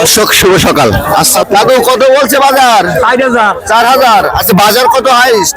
দর্শক শুভ সকাল। আচ্ছা দাদু কত বলছে বাজার? চার হাজার। আচ্ছা বাজার কত হাইস্ট?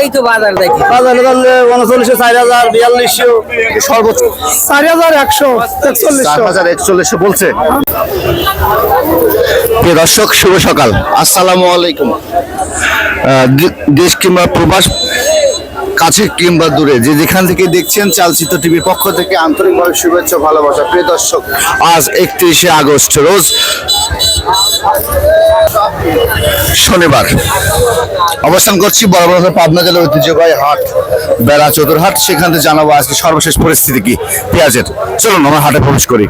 এই তো বাজার দেখি। বাজারে ধরলে উনচল্লিশশো চার হাজার বিয়াল্লিশশো সর্বোচ্চ। চার হাজার একশো একচল্লিশশো। হাজার একচল্লিশশো বলছে। প্রিয় দর্শক শুভ সকাল। আসসালামু আলাইকুম। আহ, দেশ কিংবা প্রবাস কাছে কিংবা দূরে যে যেখান থেকে দেখছেন চালচিত্র টিভির পক্ষ থেকে আন্তরিকভাবে শুভেচ্ছা ভালোবাসা। প্রিয় দর্শক আজ একত্রিশে আগস্ট রোজ শনিবার। অবস্থান করছি বড় বড় পাবনা জেলার ঐতিহ্যবাহী হাট, বেড়া চতুরহাট সেখান থেকে জানাব আজকে সর্বশেষ পরিস্থিতি কি, পেঁয়াজের। চলুন, আমরা হাটে প্রবেশ করি।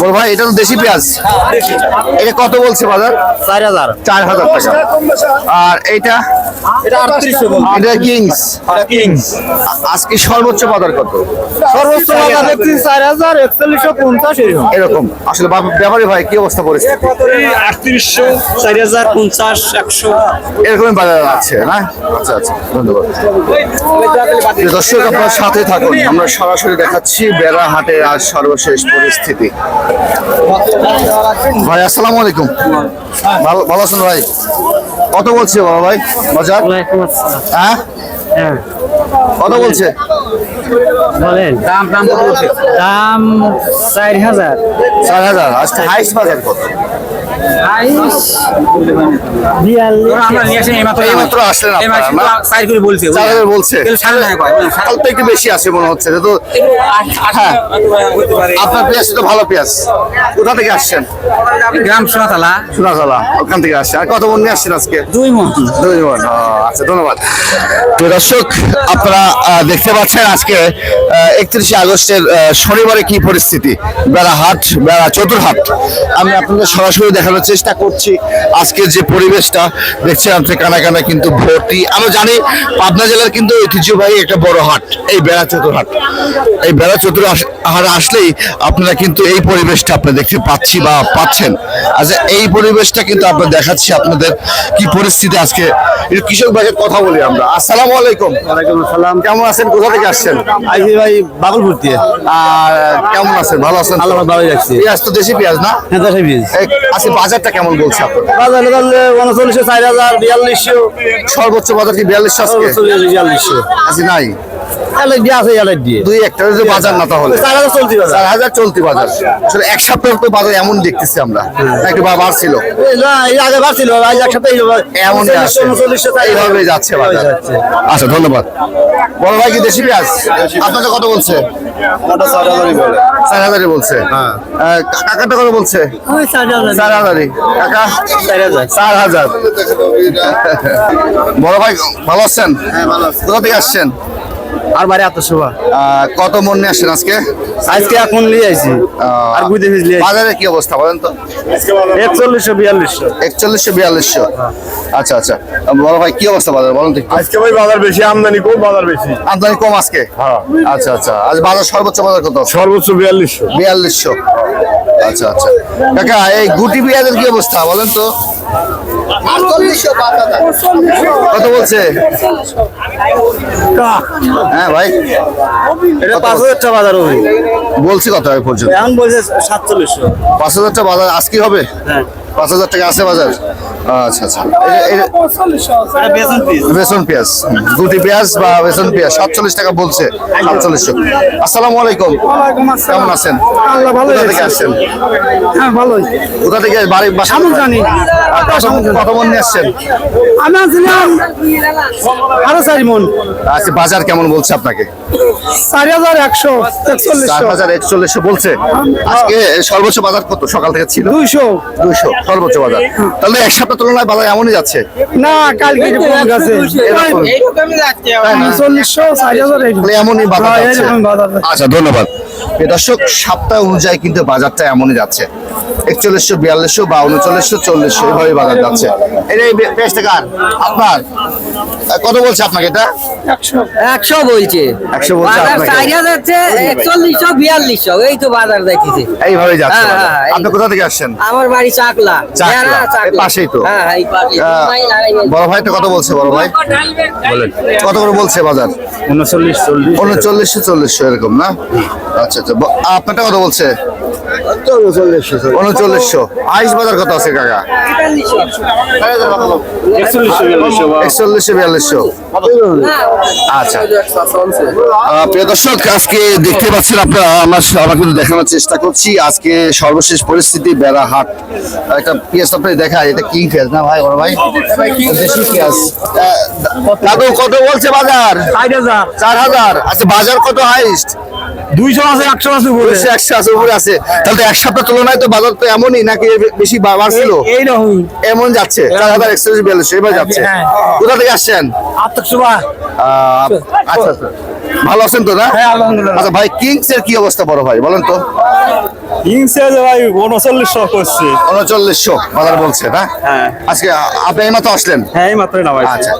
বড় ভাই এটা তো দেশি পেঁয়াজ। এটা কত বলছে বাজার? চার হাজার। চার হাজার টাকা। আর এইটা এটা কিংস? কিংস। আজকে সর্বোচ্চ বাজার কত? সর্বোচ্চ বাজার দেখছি চার হাজার একচল্লিশশো পঞ্চাশ এরকম। এরকম। আসলে বা- ভাই কি অবস্থা পরিস্থিতি? আটত্রিশশো চার হাজার পঞ্চাশ একশো। এরকমই বাজার আছে না? আচ্ছা আচ্ছা ধন্যবাদ। দর্শক আপনার সাথে থাকুন। আমরা সরাসরি দেখাচ্ছি বেড়া হাটের আজ সর্বশেষ পরিস্থিতি। ভাই আসসালামু আলাইকুম। ভালো ভালো আছেন ভাই? কত বলছে বাবা ভাই? মজা হ্যাঁ? কত বলছে? বলেন। দাম দাম কত বলছে? দাম চার হাজার। চার হাজার। আজকে হাইস্ট বাজার কত? একটু বেশি আছে মনে হচ্ছে তো হ্যাঁ। আপনার পেঁয়াজ তো ভালো পেঁয়াজ। কোথা থেকে আসছেন? গ্রাম সোনাতলা। সোনাতলা ওখান থেকে আসছেন। আর কত মন নিয়ে আসছেন আজকে? দুই মন। দুই মন আচ্ছা ধন্যবাদ। তো দর্শক আপনারা দেখতে পাচ্ছেন আজকে একত্রিশে আগস্টের শনিবারে কি পরিস্থিতি? বেড়া হাট বেড়া চতুর্হাট। আমি আপনাদের সরাসরি দেখানোর চেষ্টা করছি। আজকের যে পরিবেশটা দেখছেন আপনি কানা কানা কিন্তু ভর্তি। আমরা জানি পাবনা জেলার কিন্তু ঐতিহ্যবাহী একটা বড় হাট এই বেড়া চতুর্হাট এই বেড়া চতুর হাট আসলেই আপনারা কিন্তু এই পরিবেশটা আপনি দেখতে পাচ্ছি বা পাচ্ছেন। আচ্ছা এই পরিবেশটা কিন্তু আপনার দেখাচ্ছি আপনাদের কি পরিস্থিতি আজকে। কৃষক ভাইয়ের কথা বলি আমরা। আসসালামু আলাইকুম। ওয়ালাইকুম আসসালাম। কেমন আছেন? কোথা থেকে আসছেন? ভাই বাবুলপুর দিয়ে। আর কেমন আছেন? ভালো আছেন? আল্লাহ ভালোই রাখছি। পেঁয়াজ তো দেশি পেঁয়াজ না? হ্যাঁ দশ আজকে বাজারটা কেমন বলছে আপনার? বাজারে ধরলে উনচল্লিশশো চার হাজার বিয়াল্লিশশো। সর্বোচ্চ বাজার কি বিয়াল্লিশ সর্বোচ্চ বিয়াল্লিশশো। আজকে নাই? এলাইট আছে এলাইট দুই একটা যে বাজার না তাহলে। চার হাজার চলতি বাজার। চার হাজার চলতি বাজার। আসলে এক সপ্তাহ তো বাজার এমন দেখতেছি আমরা। একটু বা বাড়ছিল। না, এই আগে বাড়ছিল আজ এক সপ্তাহ এমন উনচল্লিশশো চার এইভাবে যাচ্ছে বাজার। আচ্ছা ধন্যবাদ। বড় ভাই কি দেশি পেঁয়াজ? আপনাকে কত বলছে? চার হাজারই বলছে। আহ, কাকাটা কত বলছে? চার হাজারই। কাকা? চার হাজার। বড় ভাই ভালো আছেন? কোথা থেকে আসছেন? আর বাড়ি এত শোভা। আহ, কত মন নিয়ে আসছেন আজকে? আজকে এখন নিয়ে আইছি আর বুঝতে ফিজ নিয়ে বাজারে কি অবস্থা বলেন তো? একচল্লিশশো বিয়াল্লিশশো। একচল্লিশশো বিয়াল্লিশশো। আচ্ছা আচ্ছা। বড় ভাই কি অবস্থা বাজার বলেন তো। আজকে ভাই বাজার বেশি আমদানি কম বাজার বেশি। আমদানি কম আজকে? আচ্ছা আচ্ছা। আজ বাজার সর্বোচ্চ বাজার কত? সর্বোচ্চ বিয়াল্লিশশো। বিয়াল্লিশশো। আচ্ছা আচ্ছা। কাকা এই গুটি পেঁয়াজের কি অবস্থা বলেন তো? কত বলছে? হ্যাঁ ভাই। এটা পাঁচ হাজার টাকা বাজার হবে বলছি কত পর্যন্ত? এখন বলছে সাতচল্লিশশো। পাঁচ হাজার টাকা বাজার আজকে হবে? হ্যাঁ। পাঁচ হাজার টাকা আছে বাজার? আচ্ছা আচ্ছা। বেসন পেঁয়াজ। গুটি পেঁয়াজ বা বেসন পেঁয়াজ সাতচল্লিশ টাকা বলছে সাতচল্লিশশো আসসালামু আলাইকুম। কেমন আছেন? ভালো কোথা থেকে আসছেন? হ্যাঁ কোথা থেকে বাড়ি জানি। কত কত মন নিয়ে আসছেন? আমি আসছিলাম আরও চারি মন। আজকে বাজার কেমন বলছে আপনাকে? চারি হাজার একশো চার হাজার একচল্লিশশো বলছে। আজকে সর্বোচ্চ বাজার কত? সকাল থেকে ছিল? দুইশো। দুইশো সর্বোচ্চ বাজার। তাহলে এক সপ্তাহ তুলনায় বাজার এমনই যাচ্ছে। না কালকে একটু কম গেছে? চল্লিশশো চারি হাজার এমনই বাজার হ্যাঁ। আচ্ছা ধন্যবাদ। দর্শক সপ্তাহ অনুযায়ী কিন্তু বাজারটা এমনই যাচ্ছে। একচল্লিশশো বিয়াল্লিশশো বা উনচল্লিশশো চল্লিশশো এভাবে বাজার যাচ্ছে। এটা এই পেঁয়াজটা কার? আপনার? কত বলছে আপনাকে এটা? একশো। বলছে। একশো বলছে যাচ্ছে একচল্লিশশো বিয়াল্লিশশো এই তো বাজার দেখেছি এইভাবে যাচ্ছে হ্যাঁ। হ্যাঁ, আপনি কোথা থেকে আসছেন? আমার বাড়ি চাকলা। পাশেই তো। হ্যাঁ। বড় ভাইটা কত বলছে বড় ভাই? কত করে বলছে বাজার? উনচল্লিশ চল্লিশ। উনচল্লিশশো চল্লিশশো এরকম না? আচ্ছা আচ্ছা। আপনারটা কত বলছে? উনচল্লিশশো। আইস বাজার কত আছে কাকা? একচল্লিশশো বিয়াল্লিশশো। আচ্ছা। প্রিয় দর্শক আজকে দেখতে পাচ্ছেন আপনারা আমরা আমরা কিন্তু দেখানোর চেষ্টা করছি। আজকে সর্বশেষ পরিস্থিতি বেড়া হাট। একটা পেঁয়াজ আপনাকে দেখায় এটা কিং পেঁয়াজ? না ভাই বড় ভাই? দেশি পেঁয়াজ। দাদু কত বলছে বাজার? চার হাজার। আচ্ছা বাজার কত হাইস্ট? দুইশো আছে একশো আছে উপরে। একশো আছে উপরে আছে। তাহলে তো এক সপ্তাহ তুলনায় তো বাজার তো এমনই নাকি বেশি বাড়ছিল? এইরকম এমন যাচ্ছে চার হাজার একচল্লিশ বিয়াল্লিশ এবার যাচ্ছে। হ্যাঁ। কোথা থেকে আসছেন? বা আচ্ছা আচ্ছা। ভালো আছেন তো না? হ্যাঁ, আলহামদুলিল্লাহ। আচ্ছা ভাই কিংস এর কি অবস্থা বড় ভাই বলেন তো। হিংসে ভাই উনচল্লিশশো করছে। উনচল্লিশশো বাজার বলছে না? হ্যাঁ। আজকে আসলেন? হ্যাঁ এই আচ্ছা।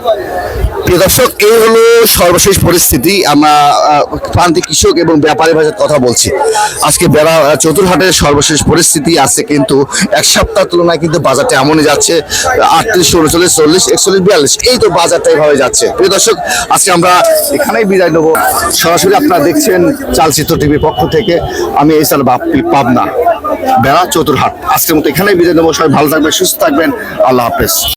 প্রিয় দর্শক এই হলো সর্বশেষ পরিস্থিতি। আমরা প্রান্তিক কৃষক এবং ব্যাপারী ভাষার কথা বলছি। আজকে বেড়া চতুরহাটের সর্বশেষ পরিস্থিতি আছে কিন্তু এক সপ্তাহ তুলনায় কিন্তু বাজারটা এমনই যাচ্ছে আটত্রিশ উনচল্লিশ চল্লিশ একচল্লিশ বিয়াল্লিশ। এই তো বাজারটা এভাবে যাচ্ছে। প্রিয় দর্শক আজকে আমরা এখানেই বিদায় নেব। সরাসরি আপনারা দেখছেন চালচিত্র টিভির পক্ষ থেকে। আমি এই সাল বাপ্পি পাবনা বেড়া চতুরহাট। আজকের মতো এখানেই বিদায় নেব। সবাই ভালো থাকবেন, সুস্থ থাকবেন। আল্লাহ হাফেজ।